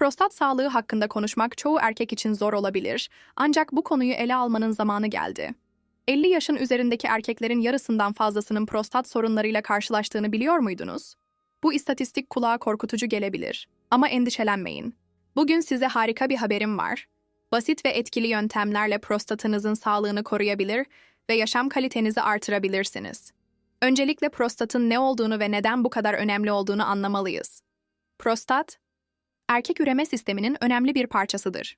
Prostat sağlığı hakkında konuşmak çoğu erkek için zor olabilir, ancak bu konuyu ele almanın zamanı geldi. 50 yaşın üzerindeki erkeklerin yarısından fazlasının prostat sorunlarıyla karşılaştığını biliyor muydunuz? Bu istatistik kulağa korkutucu gelebilir. Ama endişelenmeyin. Bugün size harika bir haberim var. Basit ve etkili yöntemlerle prostatınızın sağlığını koruyabilir ve yaşam kalitenizi artırabilirsiniz. Öncelikle prostatın ne olduğunu ve neden bu kadar önemli olduğunu anlamalıyız. Prostat, erkek üreme sisteminin önemli bir parçasıdır.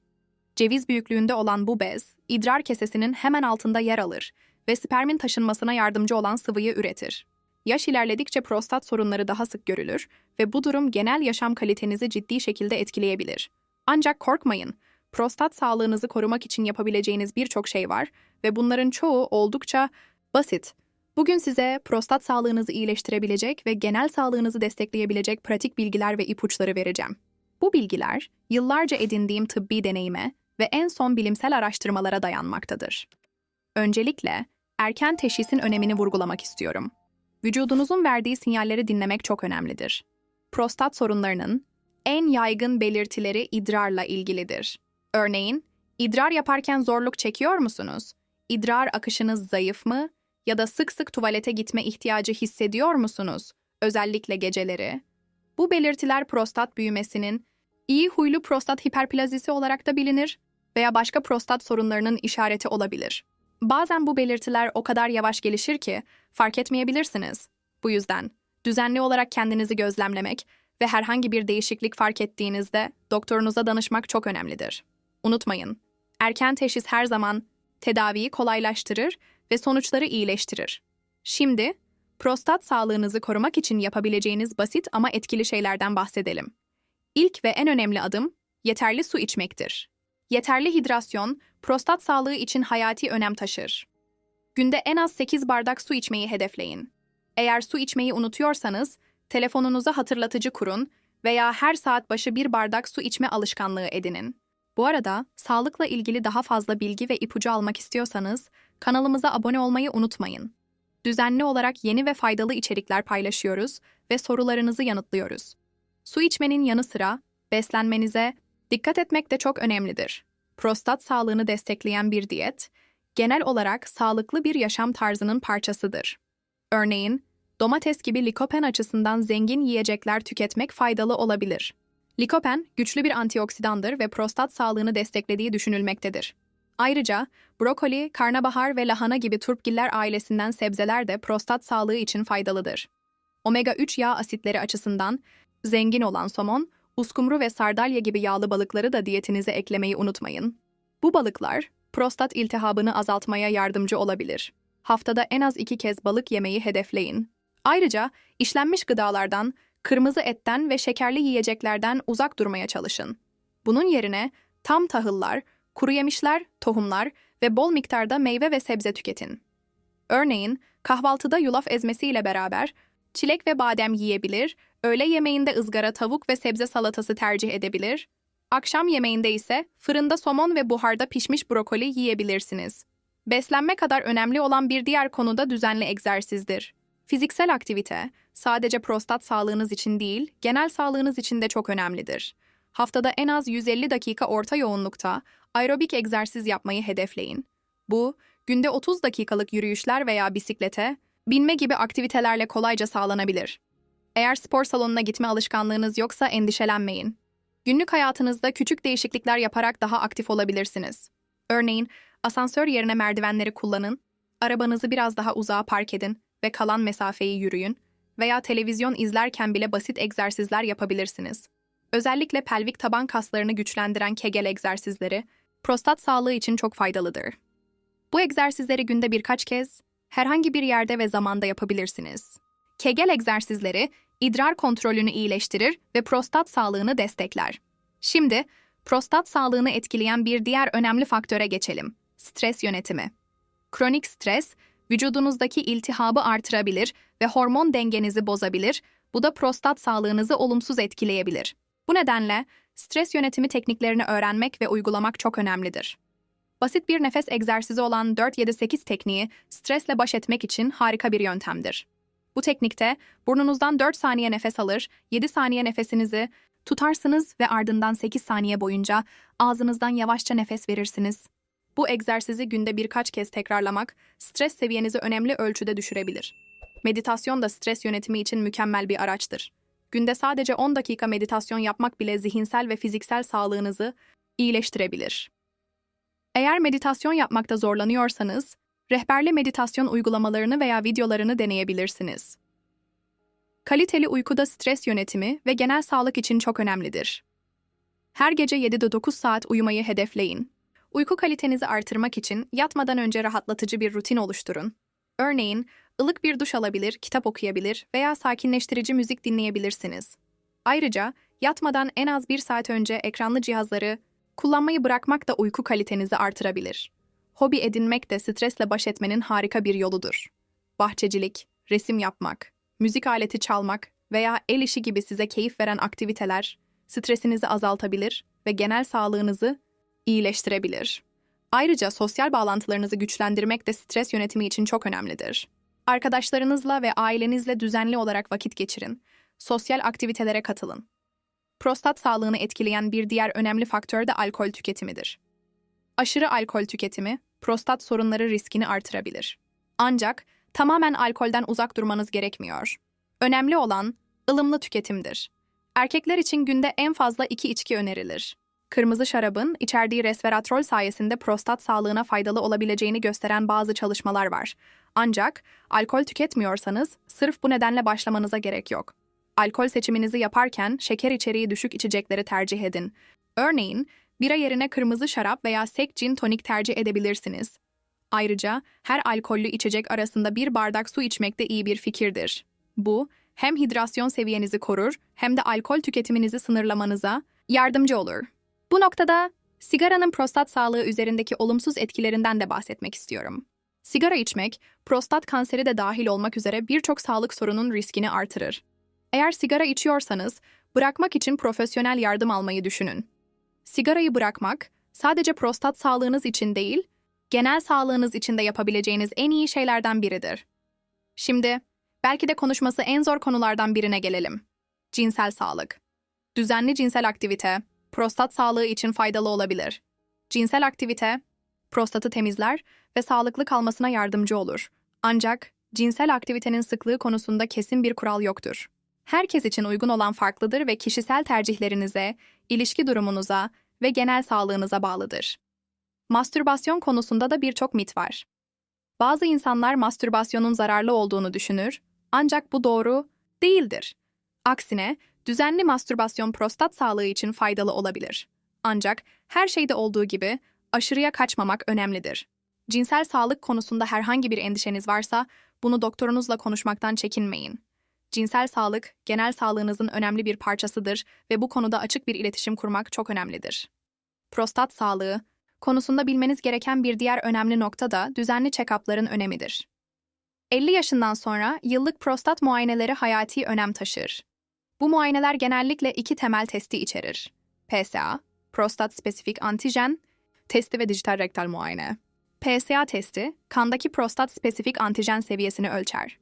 Ceviz büyüklüğünde olan bu bez, idrar kesesinin hemen altında yer alır ve spermin taşınmasına yardımcı olan sıvıyı üretir. Yaş ilerledikçe prostat sorunları daha sık görülür ve bu durum genel yaşam kalitenizi ciddi şekilde etkileyebilir. Ancak korkmayın, prostat sağlığınızı korumak için yapabileceğiniz birçok şey var ve bunların çoğu oldukça basit. Bugün size prostat sağlığınızı iyileştirebilecek ve genel sağlığınızı destekleyebilecek pratik bilgiler ve ipuçları vereceğim. Bu bilgiler, yıllarca edindiğim tıbbi deneyime ve en son bilimsel araştırmalara dayanmaktadır. Öncelikle, erken teşhisin önemini vurgulamak istiyorum. Vücudunuzun verdiği sinyalleri dinlemek çok önemlidir. Prostat sorunlarının en yaygın belirtileri idrarla ilgilidir. Örneğin, idrar yaparken zorluk çekiyor musunuz? İdrar akışınız zayıf mı? Ya da sık sık tuvalete gitme ihtiyacı hissediyor musunuz? Özellikle geceleri. Bu belirtiler prostat büyümesinin, iyi huylu prostat hiperplazisi olarak da bilinir veya başka prostat sorunlarının işareti olabilir. Bazen bu belirtiler o kadar yavaş gelişir ki fark etmeyebilirsiniz. Bu yüzden düzenli olarak kendinizi gözlemlemek ve herhangi bir değişiklik fark ettiğinizde doktorunuza danışmak çok önemlidir. Unutmayın, erken teşhis her zaman tedaviyi kolaylaştırır ve sonuçları iyileştirir. Şimdi prostat sağlığınızı korumak için yapabileceğiniz basit ama etkili şeylerden bahsedelim. İlk ve en önemli adım yeterli su içmektir. Yeterli hidrasyon prostat sağlığı için hayati önem taşır. Günde en az 8 bardak su içmeyi hedefleyin. Eğer su içmeyi unutuyorsanız, telefonunuza hatırlatıcı kurun veya her saat başı bir bardak su içme alışkanlığı edinin. Bu arada sağlıkla ilgili daha fazla bilgi ve ipucu almak istiyorsanız kanalımıza abone olmayı unutmayın. Düzenli olarak yeni ve faydalı içerikler paylaşıyoruz ve sorularınızı yanıtlıyoruz. Su içmenin yanı sıra beslenmenize dikkat etmek de çok önemlidir. Prostat sağlığını destekleyen bir diyet, genel olarak sağlıklı bir yaşam tarzının parçasıdır. Örneğin, domates gibi likopen açısından zengin yiyecekler tüketmek faydalı olabilir. Likopen, güçlü bir antioksidandır ve prostat sağlığını desteklediği düşünülmektedir. Ayrıca, brokoli, karnabahar ve lahana gibi turpgiller ailesinden sebzeler de prostat sağlığı için faydalıdır. Omega-3 yağ asitleri açısından zengin olan somon, uskumru ve sardalya gibi yağlı balıkları da diyetinize eklemeyi unutmayın. Bu balıklar, prostat iltihabını azaltmaya yardımcı olabilir. Haftada en az iki kez balık yemeyi hedefleyin. Ayrıca işlenmiş gıdalardan, kırmızı etten ve şekerli yiyeceklerden uzak durmaya çalışın. Bunun yerine tam tahıllar, kuru yemişler, tohumlar ve bol miktarda meyve ve sebze tüketin. Örneğin, kahvaltıda yulaf ezmesi ile beraber çilek ve badem yiyebilir, öğle yemeğinde ızgara tavuk ve sebze salatası tercih edebilir, akşam yemeğinde ise fırında somon ve buharda pişmiş brokoli yiyebilirsiniz. Beslenme kadar önemli olan bir diğer konu da düzenli egzersizdir. Fiziksel aktivite sadece prostat sağlığınız için değil, genel sağlığınız için de çok önemlidir. Haftada en az 150 dakika orta yoğunlukta aerobik egzersiz yapmayı hedefleyin. Bu, günde 30 dakikalık yürüyüşler veya bisiklete, binme gibi aktivitelerle kolayca sağlanabilir. Eğer spor salonuna gitme alışkanlığınız yoksa endişelenmeyin. Günlük hayatınızda küçük değişiklikler yaparak daha aktif olabilirsiniz. Örneğin, asansör yerine merdivenleri kullanın, arabanızı biraz daha uzağa park edin ve kalan mesafeyi yürüyün veya televizyon izlerken bile basit egzersizler yapabilirsiniz. Özellikle pelvik taban kaslarını güçlendiren kegel egzersizleri, prostat sağlığı için çok faydalıdır. Bu egzersizleri günde birkaç kez, herhangi bir yerde ve zamanda yapabilirsiniz. Kegel egzersizleri idrar kontrolünü iyileştirir ve prostat sağlığını destekler. Şimdi prostat sağlığını etkileyen bir diğer önemli faktöre geçelim. Stres yönetimi. Kronik stres vücudunuzdaki iltihabı artırabilir ve hormon dengenizi bozabilir. Bu da prostat sağlığınızı olumsuz etkileyebilir. Bu nedenle stres yönetimi tekniklerini öğrenmek ve uygulamak çok önemlidir. Basit bir nefes egzersizi olan 4-7-8 tekniği stresle baş etmek için harika bir yöntemdir. Bu teknikte burnunuzdan 4 saniye nefes alır, 7 saniye nefesinizi Tutarsınız ve ardından 8 saniye boyunca ağzınızdan yavaşça nefes verirsiniz. Bu egzersizi günde birkaç kez tekrarlamak stres seviyenizi önemli ölçüde düşürebilir. Meditasyon da stres yönetimi için mükemmel bir araçtır. Günde sadece 10 dakika meditasyon yapmak bile zihinsel ve fiziksel sağlığınızı iyileştirebilir. Eğer meditasyon yapmakta zorlanıyorsanız, rehberli meditasyon uygulamalarını veya videolarını deneyebilirsiniz. Kaliteli uykuda stres yönetimi ve genel sağlık için çok önemlidir. Her gece 7-9 saat uyumayı hedefleyin. Uyku kalitenizi artırmak için yatmadan önce rahatlatıcı bir rutin oluşturun. Örneğin, ılık bir duş alabilir, kitap okuyabilir veya sakinleştirici müzik dinleyebilirsiniz. Ayrıca, yatmadan en az bir saat önce ekranlı cihazları kullanmayı bırakmak da uyku kalitenizi artırabilir. Hobi edinmek de stresle baş etmenin harika bir yoludur. Bahçecilik, resim yapmak, müzik aleti çalmak veya el işi gibi size keyif veren aktiviteler stresinizi azaltabilir ve genel sağlığınızı iyileştirebilir. Ayrıca sosyal bağlantılarınızı güçlendirmek de stres yönetimi için çok önemlidir. Arkadaşlarınızla ve ailenizle düzenli olarak vakit geçirin. Sosyal aktivitelere katılın. Prostat sağlığını etkileyen bir diğer önemli faktör de alkol tüketimidir. Aşırı alkol tüketimi prostat sorunları riskini artırabilir. Ancak tamamen alkolden uzak durmanız gerekmiyor. Önemli olan ılımlı tüketimdir. Erkekler için günde en fazla iki içki önerilir. Kırmızı şarabın içerdiği resveratrol sayesinde prostat sağlığına faydalı olabileceğini gösteren bazı çalışmalar var. Ancak alkol tüketmiyorsanız sırf bu nedenle başlamanıza gerek yok. Alkol seçiminizi yaparken şeker içeriği düşük içecekleri tercih edin. Örneğin, bira yerine kırmızı şarap veya sek gin tonik tercih edebilirsiniz. Ayrıca her alkollü içecek arasında bir bardak su içmek de iyi bir fikirdir. Bu, hem hidrasyon seviyenizi korur hem de alkol tüketiminizi sınırlamanıza yardımcı olur. Bu noktada sigaranın prostat sağlığı üzerindeki olumsuz etkilerinden de bahsetmek istiyorum. Sigara içmek, prostat kanseri de dahil olmak üzere birçok sağlık sorunun riskini artırır. Eğer sigara içiyorsanız, bırakmak için profesyonel yardım almayı düşünün. Sigarayı bırakmak, sadece prostat sağlığınız için değil, genel sağlığınız için de yapabileceğiniz en iyi şeylerden biridir. Şimdi, belki de konuşması en zor konulardan birine gelelim. Cinsel sağlık. Düzenli cinsel aktivite, prostat sağlığı için faydalı olabilir. Cinsel aktivite, prostatı temizler ve sağlıklı kalmasına yardımcı olur. Ancak cinsel aktivitenin sıklığı konusunda kesin bir kural yoktur. Herkes için uygun olan farklıdır ve kişisel tercihlerinize, ilişki durumunuza ve genel sağlığınıza bağlıdır. Mastürbasyon konusunda da birçok mit var. Bazı insanlar mastürbasyonun zararlı olduğunu düşünür, ancak bu doğru değildir. Aksine, düzenli mastürbasyon prostat sağlığı için faydalı olabilir. Ancak her şeyde olduğu gibi aşırıya kaçmamak önemlidir. Cinsel sağlık konusunda herhangi bir endişeniz varsa bunu doktorunuzla konuşmaktan çekinmeyin. Cinsel sağlık, genel sağlığınızın önemli bir parçasıdır ve bu konuda açık bir iletişim kurmak çok önemlidir. Prostat sağlığı konusunda bilmeniz gereken bir diğer önemli nokta da düzenli check-up'ların önemidir. 50 yaşından sonra yıllık prostat muayeneleri hayati önem taşır. Bu muayeneler genellikle iki temel testi içerir. PSA, prostat spesifik antijen testi ve dijital rektal muayene. PSA testi, kandaki prostat spesifik antijen seviyesini ölçer.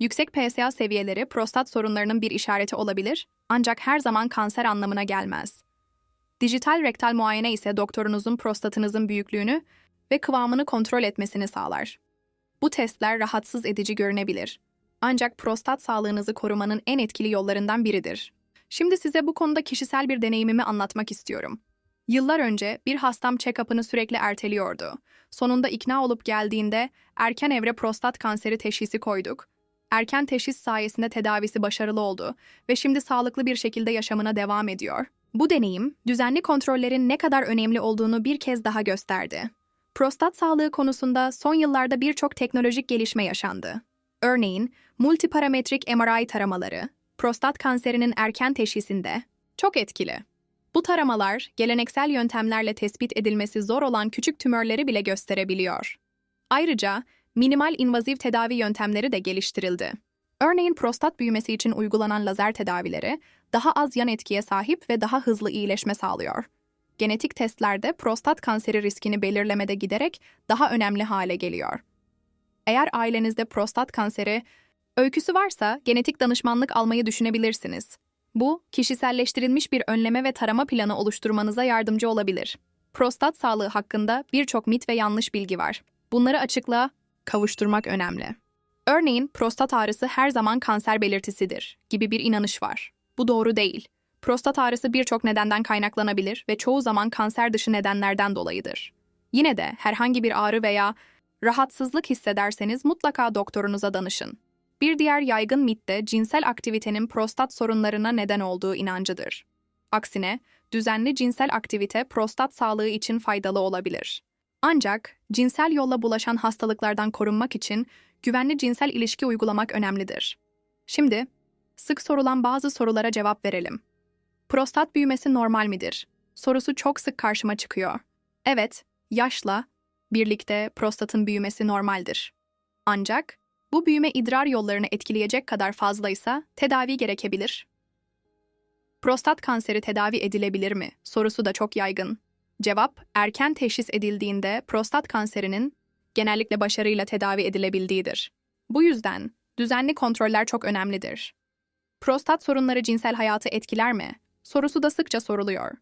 Yüksek PSA seviyeleri prostat sorunlarının bir işareti olabilir, ancak her zaman kanser anlamına gelmez. Dijital rektal muayene ise doktorunuzun prostatınızın büyüklüğünü ve kıvamını kontrol etmesini sağlar. Bu testler rahatsız edici görünebilir. Ancak prostat sağlığınızı korumanın en etkili yollarından biridir. Şimdi size bu konuda kişisel bir deneyimimi anlatmak istiyorum. Yıllar önce bir hastam check-up'ını sürekli erteliyordu. Sonunda ikna olup geldiğinde erken evre prostat kanseri teşhisi koyduk. Erken teşhis sayesinde tedavisi başarılı oldu ve şimdi sağlıklı bir şekilde yaşamına devam ediyor. Bu deneyim, düzenli kontrollerin ne kadar önemli olduğunu bir kez daha gösterdi. Prostat sağlığı konusunda son yıllarda birçok teknolojik gelişme yaşandı. Örneğin, multiparametrik MRI taramaları, prostat kanserinin erken teşhisinde çok etkili. Bu taramalar, geleneksel yöntemlerle tespit edilmesi zor olan küçük tümörleri bile gösterebiliyor. Ayrıca, minimal invaziv tedavi yöntemleri de geliştirildi. Örneğin prostat büyümesi için uygulanan lazer tedavileri daha az yan etkiye sahip ve daha hızlı iyileşme sağlıyor. Genetik testlerde prostat kanseri riskini belirlemede giderek daha önemli hale geliyor. Eğer ailenizde prostat kanseri öyküsü varsa genetik danışmanlık almayı düşünebilirsiniz. Bu, kişiselleştirilmiş bir önleme ve tarama planı oluşturmanıza yardımcı olabilir. Prostat sağlığı hakkında birçok mit ve yanlış bilgi var. Bunları açıklığa kavuşturmak önemli. Örneğin prostat ağrısı her zaman kanser belirtisidir gibi bir inanış var. Bu doğru değil. Prostat ağrısı birçok nedenden kaynaklanabilir ve çoğu zaman kanser dışı nedenlerden dolayıdır. Yine de herhangi bir ağrı veya rahatsızlık hissederseniz mutlaka doktorunuza danışın. Bir diğer yaygın mit de cinsel aktivitenin prostat sorunlarına neden olduğu inancıdır. Aksine, düzenli cinsel aktivite prostat sağlığı için faydalı olabilir. Ancak cinsel yolla bulaşan hastalıklardan korunmak için güvenli cinsel ilişki uygulamak önemlidir. Şimdi, sık sorulan bazı sorulara cevap verelim. Prostat büyümesi normal midir? Sorusu çok sık karşıma çıkıyor. Evet, yaşla birlikte prostatın büyümesi normaldir. Ancak bu büyüme idrar yollarını etkileyecek kadar fazlaysa tedavi gerekebilir. Prostat kanseri tedavi edilebilir mi? Sorusu da çok yaygın. Cevap, erken teşhis edildiğinde prostat kanserinin genellikle başarıyla tedavi edilebildiğidir. Bu yüzden düzenli kontroller çok önemlidir. Prostat sorunları cinsel hayatı etkiler mi? Sorusu da sıkça soruluyor.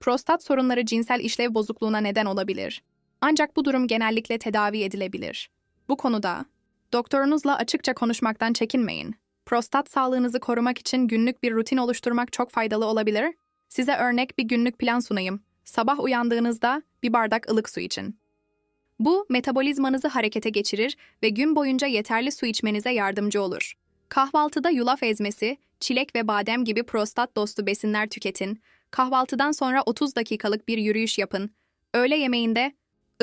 Prostat sorunları cinsel işlev bozukluğuna neden olabilir. Ancak bu durum genellikle tedavi edilebilir. Bu konuda doktorunuzla açıkça konuşmaktan çekinmeyin. Prostat sağlığınızı korumak için günlük bir rutin oluşturmak çok faydalı olabilir. Size örnek bir günlük plan sunayım. Sabah uyandığınızda bir bardak ılık su için. Bu, metabolizmanızı harekete geçirir ve gün boyunca yeterli su içmenize yardımcı olur. Kahvaltıda yulaf ezmesi, çilek ve badem gibi prostat dostu besinler tüketin. Kahvaltıdan sonra 30 dakikalık bir yürüyüş yapın. Öğle yemeğinde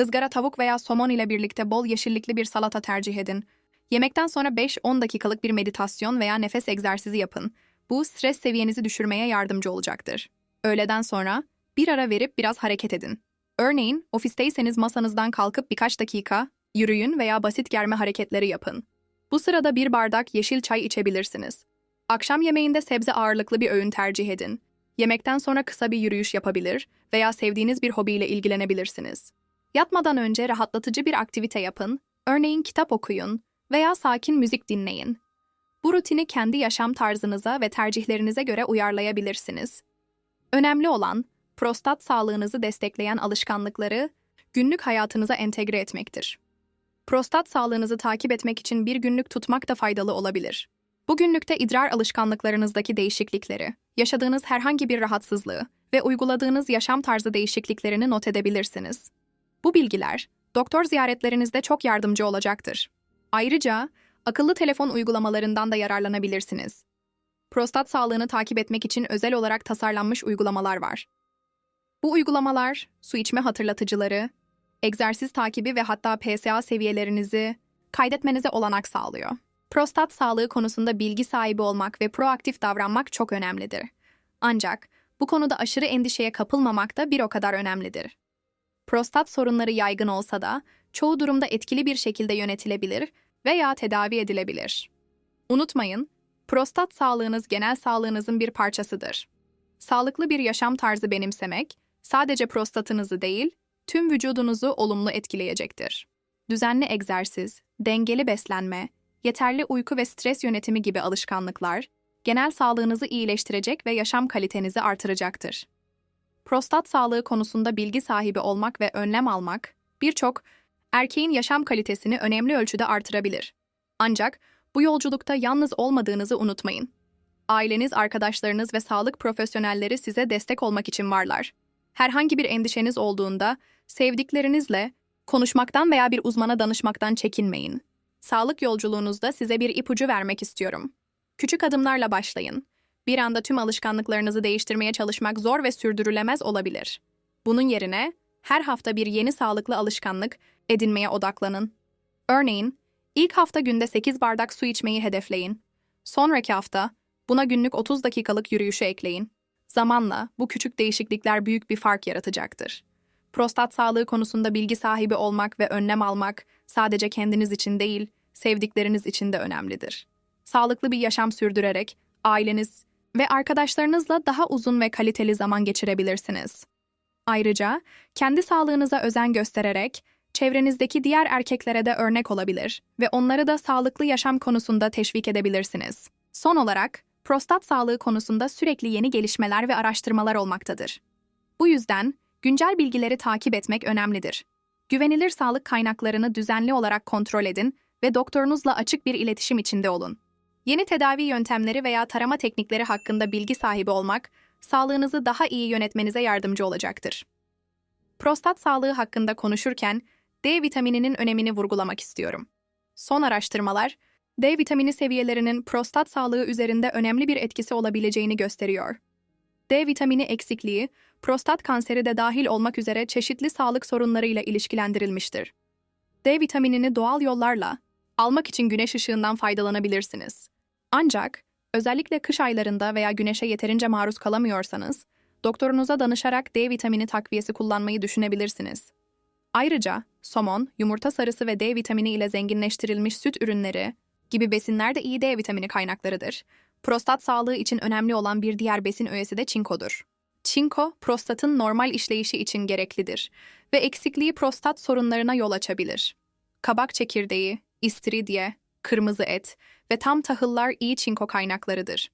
ızgara tavuk veya somon ile birlikte bol yeşillikli bir salata tercih edin. Yemekten sonra 5-10 dakikalık bir meditasyon veya nefes egzersizi yapın. Bu stres seviyenizi düşürmeye yardımcı olacaktır. Öğleden sonra bir ara verip biraz hareket edin. Örneğin ofisteyseniz masanızdan kalkıp birkaç dakika yürüyün veya basit germe hareketleri yapın. Bu sırada bir bardak yeşil çay içebilirsiniz. Akşam yemeğinde sebze ağırlıklı bir öğün tercih edin. Yemekten sonra kısa bir yürüyüş yapabilir veya sevdiğiniz bir hobiyle ilgilenebilirsiniz. Yatmadan önce rahatlatıcı bir aktivite yapın, örneğin kitap okuyun veya sakin müzik dinleyin. Bu rutini kendi yaşam tarzınıza ve tercihlerinize göre uyarlayabilirsiniz. Önemli olan prostat sağlığınızı destekleyen alışkanlıkları günlük hayatınıza entegre etmektir. Prostat sağlığınızı takip etmek için bir günlük tutmak da faydalı olabilir. Bu günlükte idrar alışkanlıklarınızdaki değişiklikleri, yaşadığınız herhangi bir rahatsızlığı ve uyguladığınız yaşam tarzı değişikliklerini not edebilirsiniz. Bu bilgiler, doktor ziyaretlerinizde çok yardımcı olacaktır. Ayrıca, akıllı telefon uygulamalarından da yararlanabilirsiniz. Prostat sağlığını takip etmek için özel olarak tasarlanmış uygulamalar var. Bu uygulamalar, su içme hatırlatıcıları, egzersiz takibi ve hatta PSA seviyelerinizi kaydetmenize olanak sağlıyor. Prostat sağlığı konusunda bilgi sahibi olmak ve proaktif davranmak çok önemlidir. Ancak bu konuda aşırı endişeye kapılmamak da bir o kadar önemlidir. Prostat sorunları yaygın olsa da çoğu durumda etkili bir şekilde yönetilebilir veya tedavi edilebilir. Unutmayın, prostat sağlığınız genel sağlığınızın bir parçasıdır. Sağlıklı bir yaşam tarzı benimsemek, sadece prostatınızı değil, tüm vücudunuzu olumlu etkileyecektir. Düzenli egzersiz, dengeli beslenme, yeterli uyku ve stres yönetimi gibi alışkanlıklar, genel sağlığınızı iyileştirecek ve yaşam kalitenizi artıracaktır. Prostat sağlığı konusunda bilgi sahibi olmak ve önlem almak, birçok erkeğin yaşam kalitesini önemli ölçüde artırabilir. Ancak bu yolculukta yalnız olmadığınızı unutmayın. Aileniz, arkadaşlarınız ve sağlık profesyonelleri size destek olmak için varlar. Herhangi bir endişeniz olduğunda sevdiklerinizle konuşmaktan veya bir uzmana danışmaktan çekinmeyin. Sağlık yolculuğunuzda size bir ipucu vermek istiyorum. Küçük adımlarla başlayın. Bir anda tüm alışkanlıklarınızı değiştirmeye çalışmak zor ve sürdürülemez olabilir. Bunun yerine her hafta bir yeni sağlıklı alışkanlık edinmeye odaklanın. Örneğin, ilk hafta günde 8 bardak su içmeyi hedefleyin. Sonraki hafta buna günlük 30 dakikalık yürüyüşü ekleyin. Zamanla bu küçük değişiklikler büyük bir fark yaratacaktır. Prostat sağlığı konusunda bilgi sahibi olmak ve önlem almak sadece kendiniz için değil, sevdikleriniz için de önemlidir. Sağlıklı bir yaşam sürdürerek aileniz ve arkadaşlarınızla daha uzun ve kaliteli zaman geçirebilirsiniz. Ayrıca kendi sağlığınıza özen göstererek çevrenizdeki diğer erkeklere de örnek olabilir ve onları da sağlıklı yaşam konusunda teşvik edebilirsiniz. Son olarak, prostat sağlığı konusunda sürekli yeni gelişmeler ve araştırmalar olmaktadır. Bu yüzden güncel bilgileri takip etmek önemlidir. Güvenilir sağlık kaynaklarını düzenli olarak kontrol edin ve doktorunuzla açık bir iletişim içinde olun. Yeni tedavi yöntemleri veya tarama teknikleri hakkında bilgi sahibi olmak, sağlığınızı daha iyi yönetmenize yardımcı olacaktır. Prostat sağlığı hakkında konuşurken D vitamininin önemini vurgulamak istiyorum. Son araştırmalar, D vitamini seviyelerinin prostat sağlığı üzerinde önemli bir etkisi olabileceğini gösteriyor. D vitamini eksikliği, prostat kanseri de dahil olmak üzere çeşitli sağlık sorunlarıyla ilişkilendirilmiştir. D vitaminini doğal yollarla almak için güneş ışığından faydalanabilirsiniz. Ancak özellikle kış aylarında veya güneşe yeterince maruz kalamıyorsanız, doktorunuza danışarak D vitamini takviyesi kullanmayı düşünebilirsiniz. Ayrıca somon, yumurta sarısı ve D vitamini ile zenginleştirilmiş süt ürünleri gibi besinler de iyi D vitamini kaynaklarıdır. Prostat sağlığı için önemli olan bir diğer besin öğesi de çinkodur. Çinko, prostatın normal işleyişi için gereklidir ve eksikliği prostat sorunlarına yol açabilir. Kabak çekirdeği, istiridye, kırmızı et ve tam tahıllar iyi çinko kaynaklarıdır.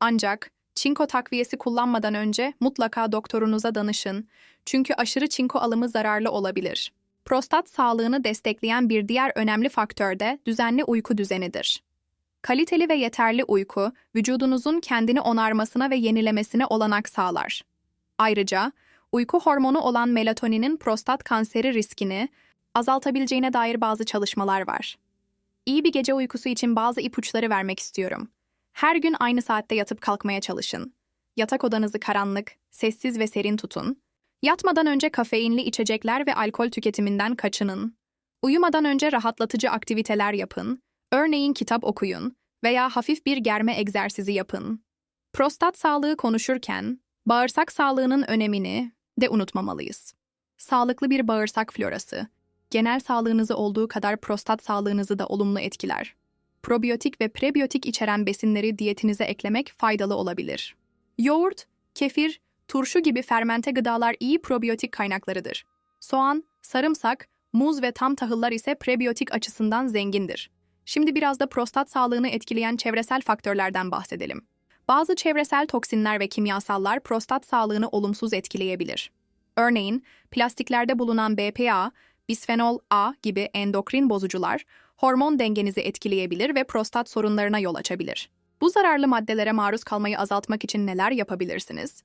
Ancak çinko takviyesi kullanmadan önce mutlaka doktorunuza danışın çünkü aşırı çinko alımı zararlı olabilir. Prostat sağlığını destekleyen bir diğer önemli faktör de düzenli uyku düzenidir. Kaliteli ve yeterli uyku, vücudunuzun kendini onarmasına ve yenilemesine olanak sağlar. Ayrıca, uyku hormonu olan melatoninin prostat kanseri riskini azaltabileceğine dair bazı çalışmalar var. İyi bir gece uykusu için bazı ipuçları vermek istiyorum. Her gün aynı saatte yatıp kalkmaya çalışın. Yatak odanızı karanlık, sessiz ve serin tutun. Yatmadan önce kafeinli içecekler ve alkol tüketiminden kaçının. Uyumadan önce rahatlatıcı aktiviteler yapın. Örneğin kitap okuyun veya hafif bir germe egzersizi yapın. Prostat sağlığı konuşurken bağırsak sağlığının önemini de unutmamalıyız. Sağlıklı bir bağırsak florası, genel sağlığınızı olduğu kadar prostat sağlığınızı da olumlu etkiler. Probiyotik ve prebiyotik içeren besinleri diyetinize eklemek faydalı olabilir. Yoğurt, kefir, turşu gibi fermente gıdalar iyi probiyotik kaynaklarıdır. Soğan, sarımsak, muz ve tam tahıllar ise prebiyotik açısından zengindir. Şimdi biraz da prostat sağlığını etkileyen çevresel faktörlerden bahsedelim. Bazı çevresel toksinler ve kimyasallar prostat sağlığını olumsuz etkileyebilir. Örneğin, plastiklerde bulunan BPA, bisfenol A gibi endokrin bozucular hormon dengenizi etkileyebilir ve prostat sorunlarına yol açabilir. Bu zararlı maddelere maruz kalmayı azaltmak için neler yapabilirsiniz?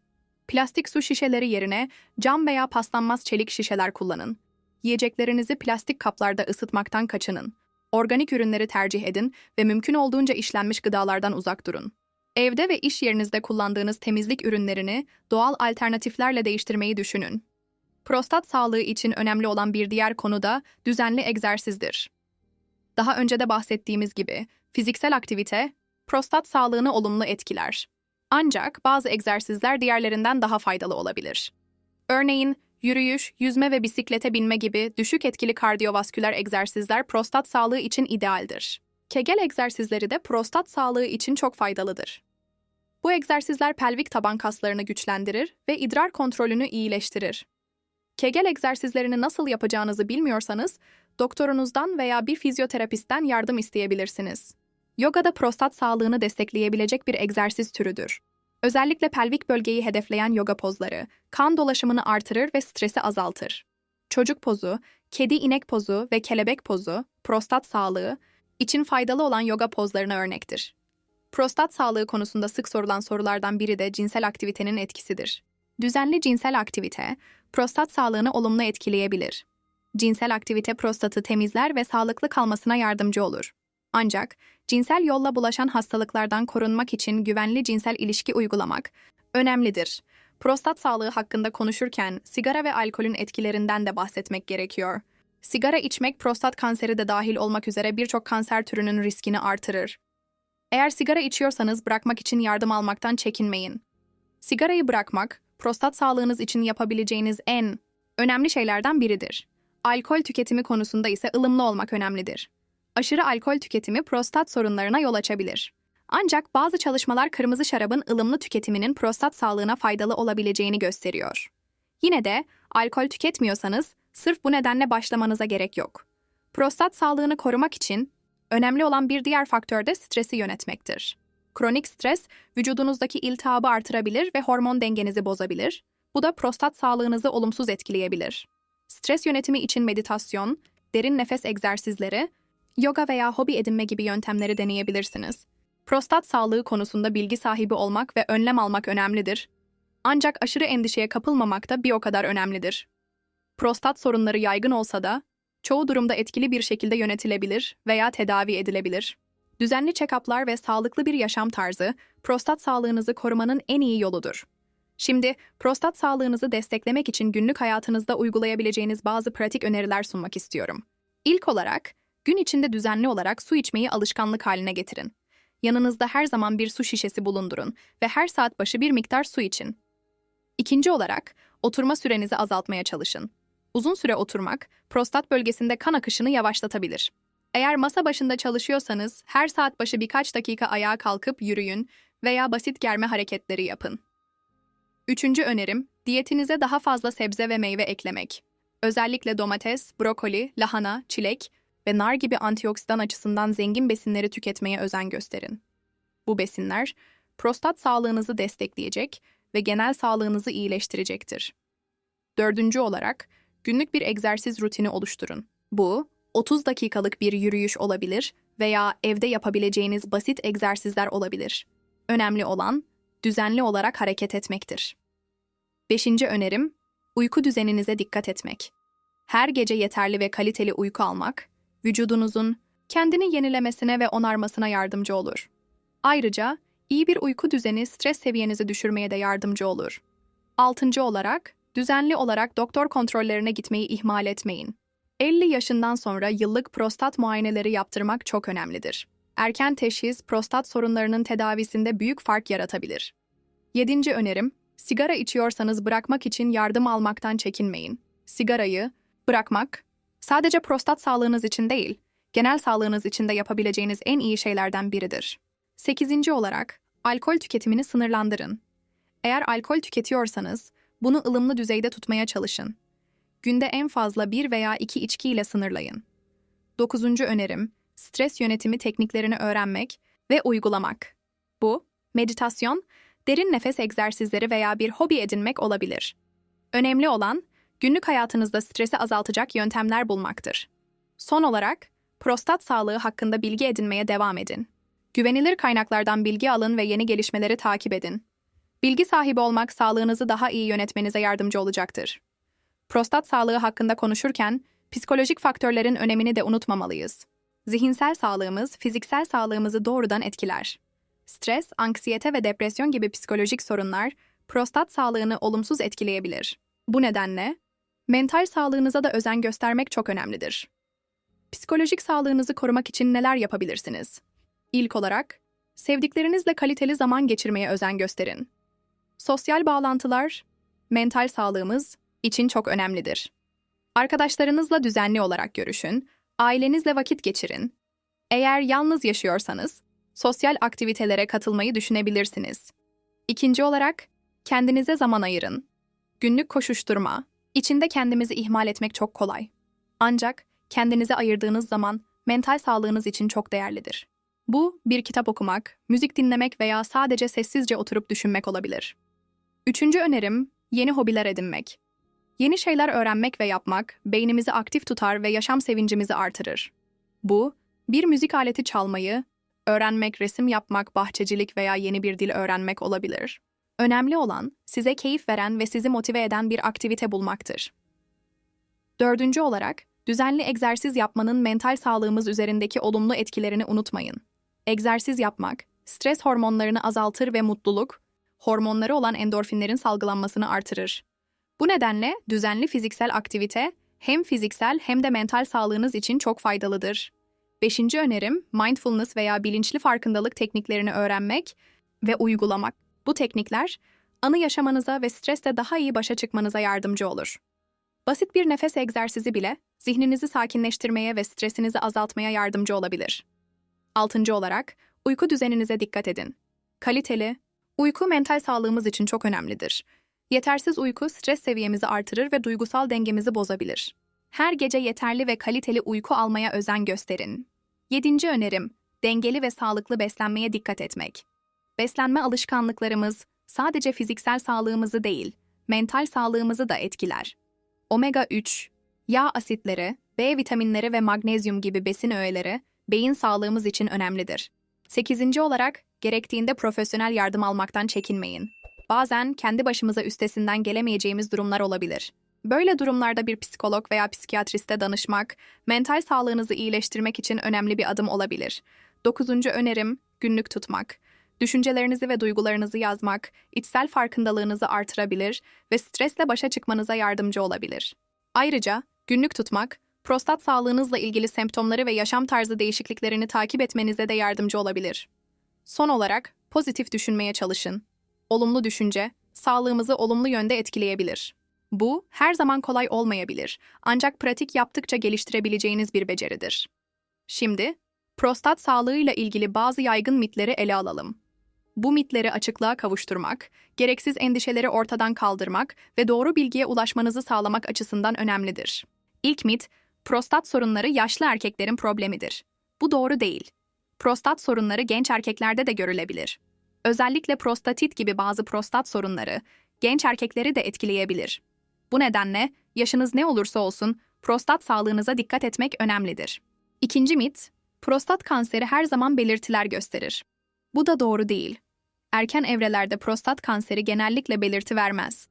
Plastik su şişeleri yerine cam veya paslanmaz çelik şişeler kullanın. Yiyeceklerinizi plastik kaplarda ısıtmaktan kaçının. Organik ürünleri tercih edin ve mümkün olduğunca işlenmiş gıdalardan uzak durun. Evde ve iş yerinizde kullandığınız temizlik ürünlerini doğal alternatiflerle değiştirmeyi düşünün. Prostat sağlığı için önemli olan bir diğer konu da düzenli egzersizdir. Daha önce de bahsettiğimiz gibi fiziksel aktivite prostat sağlığını olumlu etkiler. Ancak bazı egzersizler diğerlerinden daha faydalı olabilir. Örneğin yürüyüş, yüzme ve bisiklete binme gibi düşük etkili kardiyovasküler egzersizler prostat sağlığı için idealdir. Kegel egzersizleri de prostat sağlığı için çok faydalıdır. Bu egzersizler pelvik taban kaslarını güçlendirir ve idrar kontrolünü iyileştirir. Kegel egzersizlerini nasıl yapacağınızı bilmiyorsanız, doktorunuzdan veya bir fizyoterapistten yardım isteyebilirsiniz. Yoga da prostat sağlığını destekleyebilecek bir egzersiz türüdür. Özellikle pelvik bölgeyi hedefleyen yoga pozları, kan dolaşımını artırır ve stresi azaltır. Çocuk pozu, kedi inek pozu ve kelebek pozu, prostat sağlığı için faydalı olan yoga pozlarına örnektir. Prostat sağlığı konusunda sık sorulan sorulardan biri de cinsel aktivitenin etkisidir. Düzenli cinsel aktivite, prostat sağlığını olumlu etkileyebilir. Cinsel aktivite prostatı temizler ve sağlıklı kalmasına yardımcı olur. Ancak cinsel yolla bulaşan hastalıklardan korunmak için güvenli cinsel ilişki uygulamak önemlidir. Prostat sağlığı hakkında konuşurken sigara ve alkolün etkilerinden de bahsetmek gerekiyor. Sigara içmek prostat kanseri de dahil olmak üzere birçok kanser türünün riskini artırır. Eğer sigara içiyorsanız bırakmak için yardım almaktan çekinmeyin. Sigarayı bırakmak, prostat sağlığınız için yapabileceğiniz en önemli şeylerden biridir. Alkol tüketimi konusunda ise ılımlı olmak önemlidir. Aşırı alkol tüketimi prostat sorunlarına yol açabilir. Ancak bazı çalışmalar kırmızı şarabın ılımlı tüketiminin prostat sağlığına faydalı olabileceğini gösteriyor. Yine de alkol tüketmiyorsanız sırf bu nedenle başlamanıza gerek yok. Prostat sağlığını korumak için önemli olan bir diğer faktör de stresi yönetmektir. Kronik stres, vücudunuzdaki iltihabı artırabilir ve hormon dengenizi bozabilir. Bu da prostat sağlığınızı olumsuz etkileyebilir. Stres yönetimi için meditasyon, derin nefes egzersizleri, yoga veya hobi edinme gibi yöntemleri deneyebilirsiniz. Prostat sağlığı konusunda bilgi sahibi olmak ve önlem almak önemlidir. Ancak aşırı endişeye kapılmamak da bir o kadar önemlidir. Prostat sorunları yaygın olsa da çoğu durumda etkili bir şekilde yönetilebilir veya tedavi edilebilir. Düzenli check-up'lar ve sağlıklı bir yaşam tarzı prostat sağlığınızı korumanın en iyi yoludur. Şimdi prostat sağlığınızı desteklemek için günlük hayatınızda uygulayabileceğiniz bazı pratik öneriler sunmak istiyorum. İlk olarak, gün içinde düzenli olarak su içmeyi alışkanlık haline getirin. Yanınızda her zaman bir su şişesi bulundurun ve her saat başı bir miktar su için. İkinci olarak, oturma sürenizi azaltmaya çalışın. Uzun süre oturmak, prostat bölgesinde kan akışını yavaşlatabilir. Eğer masa başında çalışıyorsanız, her saat başı birkaç dakika ayağa kalkıp yürüyün veya basit germe hareketleri yapın. Üçüncü önerim, diyetinize daha fazla sebze ve meyve eklemek. Özellikle domates, brokoli, lahana, çilek ve nar gibi antioksidan açısından zengin besinleri tüketmeye özen gösterin. Bu besinler, prostat sağlığınızı destekleyecek ve genel sağlığınızı iyileştirecektir. Dördüncü olarak, günlük bir egzersiz rutini oluşturun. Bu, 30 dakikalık bir yürüyüş olabilir veya evde yapabileceğiniz basit egzersizler olabilir. Önemli olan, düzenli olarak hareket etmektir. Beşinci önerim, uyku düzeninize dikkat etmek. Her gece yeterli ve kaliteli uyku almak, vücudunuzun kendini yenilemesine ve onarmasına yardımcı olur. Ayrıca, iyi bir uyku düzeni stres seviyenizi düşürmeye de yardımcı olur. Altıncı olarak, düzenli olarak doktor kontrollerine gitmeyi ihmal etmeyin. 50 yaşından sonra yıllık prostat muayeneleri yaptırmak çok önemlidir. Erken teşhis prostat sorunlarının tedavisinde büyük fark yaratabilir. Yedinci önerim, sigara içiyorsanız bırakmak için yardım almaktan çekinmeyin. Sigarayı bırakmak sadece prostat sağlığınız için değil, genel sağlığınız için de yapabileceğiniz en iyi şeylerden biridir. Sekizinci olarak, alkol tüketimini sınırlandırın. Eğer alkol tüketiyorsanız, bunu ılımlı düzeyde tutmaya çalışın. Günde en fazla bir veya iki içki ile sınırlayın. Dokuzuncu önerim, stres yönetimi tekniklerini öğrenmek ve uygulamak. Bu, meditasyon, derin nefes egzersizleri veya bir hobi edinmek olabilir. Önemli olan, günlük hayatınızda stresi azaltacak yöntemler bulmaktır. Son olarak, prostat sağlığı hakkında bilgi edinmeye devam edin. Güvenilir kaynaklardan bilgi alın ve yeni gelişmeleri takip edin. Bilgi sahibi olmak sağlığınızı daha iyi yönetmenize yardımcı olacaktır. Prostat sağlığı hakkında konuşurken psikolojik faktörlerin önemini de unutmamalıyız. Zihinsel sağlığımız fiziksel sağlığımızı doğrudan etkiler. Stres, anksiyete ve depresyon gibi psikolojik sorunlar prostat sağlığını olumsuz etkileyebilir. Bu nedenle mental sağlığınıza da özen göstermek çok önemlidir. Psikolojik sağlığınızı korumak için neler yapabilirsiniz? İlk olarak, sevdiklerinizle kaliteli zaman geçirmeye özen gösterin. Sosyal bağlantılar, mental sağlığımız için çok önemlidir. Arkadaşlarınızla düzenli olarak görüşün, ailenizle vakit geçirin. Eğer yalnız yaşıyorsanız, sosyal aktivitelere katılmayı düşünebilirsiniz. İkinci olarak, kendinize zaman ayırın. Günlük koşuşturma, içinde kendimizi ihmal etmek çok kolay. Ancak kendinize ayırdığınız zaman mental sağlığınız için çok değerlidir. Bu, bir kitap okumak, müzik dinlemek veya sadece sessizce oturup düşünmek olabilir. Üçüncü önerim, yeni hobiler edinmek. Yeni şeyler öğrenmek ve yapmak, beynimizi aktif tutar ve yaşam sevincimizi artırır. Bu, bir müzik aleti çalmayı, öğrenmek, resim yapmak, bahçecilik veya yeni bir dil öğrenmek olabilir. Önemli olan, size keyif veren ve sizi motive eden bir aktivite bulmaktır. Dördüncü olarak, düzenli egzersiz yapmanın mental sağlığımız üzerindeki olumlu etkilerini unutmayın. Egzersiz yapmak, stres hormonlarını azaltır ve mutluluk, hormonları olan endorfinlerin salgılanmasını artırır. Bu nedenle düzenli fiziksel aktivite hem fiziksel hem de mental sağlığınız için çok faydalıdır. Beşinci önerim, mindfulness veya bilinçli farkındalık tekniklerini öğrenmek ve uygulamak. Bu teknikler, anı yaşamanıza ve stresle daha iyi başa çıkmanıza yardımcı olur. Basit bir nefes egzersizi bile zihninizi sakinleştirmeye ve stresinizi azaltmaya yardımcı olabilir. Altıncı olarak, uyku düzeninize dikkat edin. Kaliteli, uyku mental sağlığımız için çok önemlidir. Yetersiz uyku stres seviyemizi artırır ve duygusal dengemizi bozabilir. Her gece yeterli ve kaliteli uyku almaya özen gösterin. Yedinci önerim, dengeli ve sağlıklı beslenmeye dikkat etmek. Beslenme alışkanlıklarımız sadece fiziksel sağlığımızı değil, mental sağlığımızı da etkiler. Omega 3, yağ asitleri, B vitaminleri ve magnezyum gibi besin öğeleri beyin sağlığımız için önemlidir. 8. olarak gerektiğinde profesyonel yardım almaktan çekinmeyin. Bazen kendi başımıza üstesinden gelemeyeceğimiz durumlar olabilir. Böyle durumlarda bir psikolog veya psikiyatriste danışmak, mental sağlığınızı iyileştirmek için önemli bir adım olabilir. Dokuzuncu önerim, günlük tutmak. Düşüncelerinizi ve duygularınızı yazmak, içsel farkındalığınızı artırabilir ve stresle başa çıkmanıza yardımcı olabilir. Ayrıca günlük tutmak, prostat sağlığınızla ilgili semptomları ve yaşam tarzı değişikliklerini takip etmenize de yardımcı olabilir. Son olarak pozitif düşünmeye çalışın. Olumlu düşünce, sağlığımızı olumlu yönde etkileyebilir. Bu her zaman kolay olmayabilir ancak pratik yaptıkça geliştirebileceğiniz bir beceridir. Şimdi, prostat sağlığıyla ilgili bazı yaygın mitleri ele alalım. Bu mitleri açıklığa kavuşturmak, gereksiz endişeleri ortadan kaldırmak ve doğru bilgiye ulaşmanızı sağlamak açısından önemlidir. İlk mit, prostat sorunları yaşlı erkeklerin problemidir. Bu doğru değil. Prostat sorunları genç erkeklerde de görülebilir. Özellikle prostatit gibi bazı prostat sorunları genç erkekleri de etkileyebilir. Bu nedenle yaşınız ne olursa olsun prostat sağlığınıza dikkat etmek önemlidir. İkinci mit, prostat kanseri her zaman belirtiler gösterir. Bu da doğru değil. Erken evrelerde prostat kanseri genellikle belirti vermez.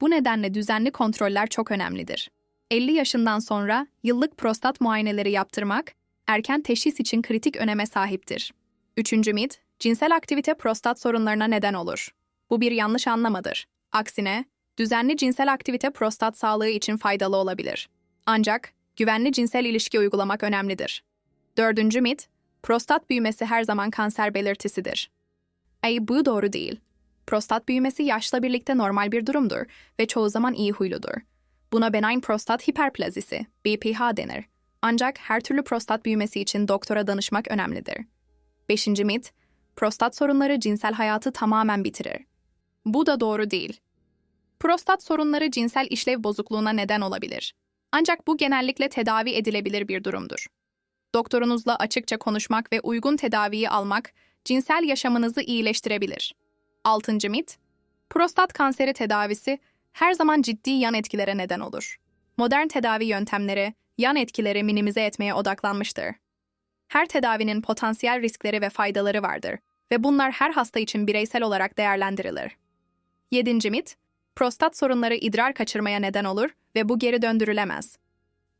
Bu nedenle düzenli kontroller çok önemlidir. 50 yaşından sonra yıllık prostat muayeneleri yaptırmak, erken teşhis için kritik öneme sahiptir. Üçüncü mit, cinsel aktivite prostat sorunlarına neden olur. Bu bir yanlış anlamadır. Aksine, düzenli cinsel aktivite prostat sağlığı için faydalı olabilir. Ancak güvenli cinsel ilişki uygulamak önemlidir. Dördüncü mit, prostat büyümesi her zaman kanser belirtisidir. Ay doğru değil. Prostat büyümesi yaşla birlikte normal bir durumdur ve çoğu zaman iyi huyludur. Buna benign prostat hiperplazisi, BPH denir. Ancak her türlü prostat büyümesi için doktora danışmak önemlidir. Beşinci mit, prostat sorunları cinsel hayatı tamamen bitirir. Bu da doğru değil. Prostat sorunları cinsel işlev bozukluğuna neden olabilir. Ancak bu genellikle tedavi edilebilir bir durumdur. Doktorunuzla açıkça konuşmak ve uygun tedaviyi almak cinsel yaşamınızı iyileştirebilir. 6. mit, prostat kanseri tedavisi her zaman ciddi yan etkilere neden olur. Modern tedavi yöntemleri yan etkileri minimize etmeye odaklanmıştır. Her tedavinin potansiyel riskleri ve faydaları vardır ve bunlar her hasta için bireysel olarak değerlendirilir. 7. mit, prostat sorunları idrar kaçırmaya neden olur ve bu geri döndürülemez.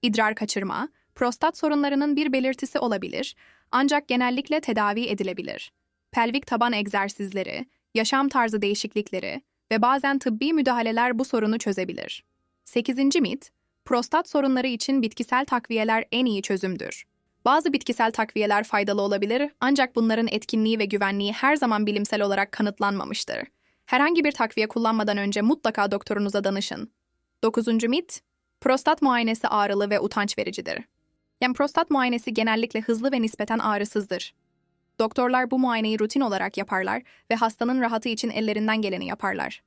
İdrar kaçırma, prostat sorunlarının bir belirtisi olabilir ancak genellikle tedavi edilebilir. Pelvik taban egzersizleri, yaşam tarzı değişiklikleri ve bazen tıbbi müdahaleler bu sorunu çözebilir. 8. mit, prostat sorunları için bitkisel takviyeler en iyi çözümdür. Bazı bitkisel takviyeler faydalı olabilir ancak bunların etkinliği ve güvenliği her zaman bilimsel olarak kanıtlanmamıştır. Herhangi bir takviye kullanmadan önce mutlaka doktorunuza danışın. 9. mit, prostat muayenesi ağrılı ve utanç vericidir. Yani prostat muayenesi genellikle hızlı ve nispeten ağrısızdır. Doktorlar bu muayeneyi rutin olarak yaparlar ve hastanın rahatı için ellerinden geleni yaparlar.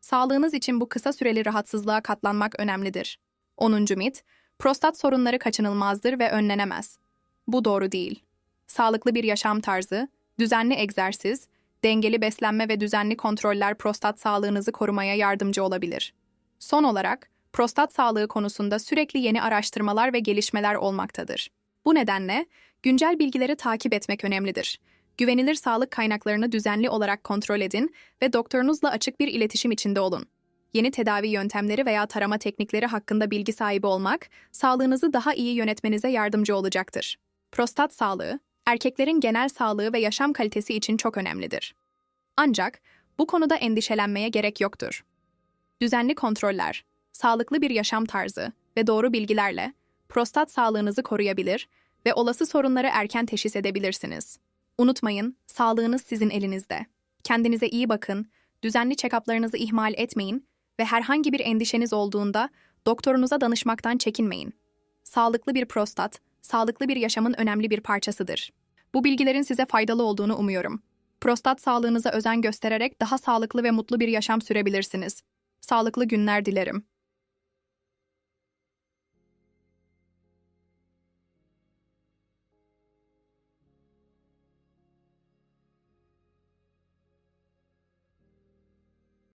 Sağlığınız için bu kısa süreli rahatsızlığa katlanmak önemlidir. 10. mit, prostat sorunları kaçınılmazdır ve önlenemez. Bu doğru değil. Sağlıklı bir yaşam tarzı, düzenli egzersiz, dengeli beslenme ve düzenli kontroller prostat sağlığınızı korumaya yardımcı olabilir. Son olarak, prostat sağlığı konusunda sürekli yeni araştırmalar ve gelişmeler olmaktadır. Bu nedenle güncel bilgileri takip etmek önemlidir. Güvenilir sağlık kaynaklarını düzenli olarak kontrol edin ve doktorunuzla açık bir iletişim içinde olun. Yeni tedavi yöntemleri veya tarama teknikleri hakkında bilgi sahibi olmak, sağlığınızı daha iyi yönetmenize yardımcı olacaktır. Prostat sağlığı, erkeklerin genel sağlığı ve yaşam kalitesi için çok önemlidir. Ancak bu konuda endişelenmeye gerek yoktur. Düzenli kontroller, sağlıklı bir yaşam tarzı ve doğru bilgilerle prostat sağlığınızı koruyabilir ve olası sorunları erken teşhis edebilirsiniz. Unutmayın, sağlığınız sizin elinizde. Kendinize iyi bakın, düzenli check-up'larınızı ihmal etmeyin ve herhangi bir endişeniz olduğunda doktorunuza danışmaktan çekinmeyin. Sağlıklı bir prostat, sağlıklı bir yaşamın önemli bir parçasıdır. Bu bilgilerin size faydalı olduğunu umuyorum. Prostat sağlığınıza özen göstererek daha sağlıklı ve mutlu bir yaşam sürebilirsiniz. Sağlıklı günler dilerim.